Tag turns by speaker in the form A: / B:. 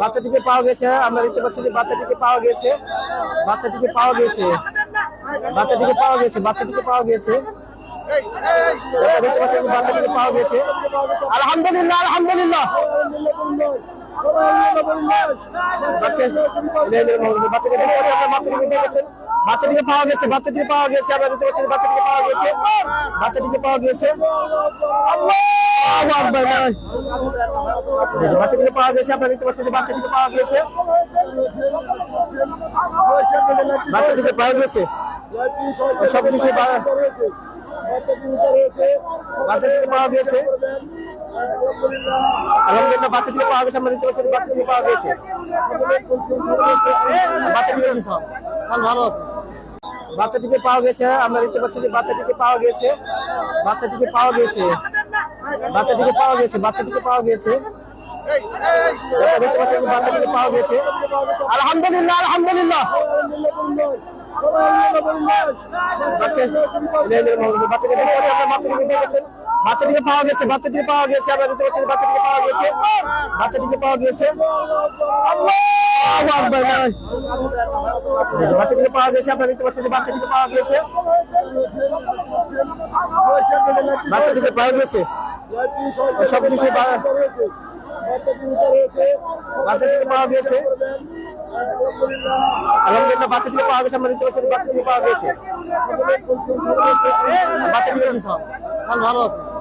A: বাচ্চাটিকে পাওয়া গেছে আমরা দেখতে পাচ্ছি যে বাচ্চাটিকে পাওয়া গেছে বাচ্চাটিকে পাওয়া গেছে বাচ্চাটিকে পাওয়া গেছে বাচ্চাটিকে পাওয়া গেছে বাচ্চাটিকে পাওয়া গেছে আলহামদুলিল্লাহ আলহামদুলিল্লাহ বাচ্চাটিকে পাওয়া গেছে বাচ্চাটিকে পাওয়া গেছে আমরা দেখতে পাচ্ছি বাচ্চাটিকে পাওয়া গেছে বাচ্চাটিকে পাওয়া গেছে বাচ্চাটিকে পাওয়া গেছে, আপনারা দেখতে পাচ্ছেন যে পাওয়া পাওয়া গেছে। সবশেষে বাচ্চাটিকে পাওয়া গেছে। আলহামদুলিল্লাহ বাচ্চাটিকে পাওয়া গেছে আমরা দেখতে পাচ্ছি বাচ্চাটিকে পাওয়া গেছে। বাচ্চাটিকে পাওয়া গেছে আমরা দেখতে পাচ্ছি যে বাচ্চাটিকে পাওয়া গেছে। বাচ্চাটিকে পাওয়া গেছে। বাচ্চাটিকে পাওয়া গেছে বাচ্চাটিকে পাওয়া গেছে বাচ্চাটিকে পাওয়া গেছে আলহামদুলিল্লাহ আলহামদুলিল্লাহ আমরা বাচ্চাটিকে পাওয়া গেছে বাচ্চাটিকে পাওয়া গেছে আমরা বাচ্চাটিকে পাওয়া গেছে বাচ্চাটিকে পাওয়া গেছে বাচ্চাটিকে পাওয়া গেছে আপনারা দেখতে পাচ্ছেন বাচ্চাটিকে পাওয়া গেছে বাচ্চাটিকে পাওয়া গেছে সবশেষে বাচ্চাটিকে পাওয়া গেছে আলহামদুলিল্লাহ, বাচ্চাটিকে পাওয়া গেছে আমরা দেখতে পাচ্ছি বাচ্চাটিকে পাওয়া গেছে বাচ্চাটিকে ভালো আছে।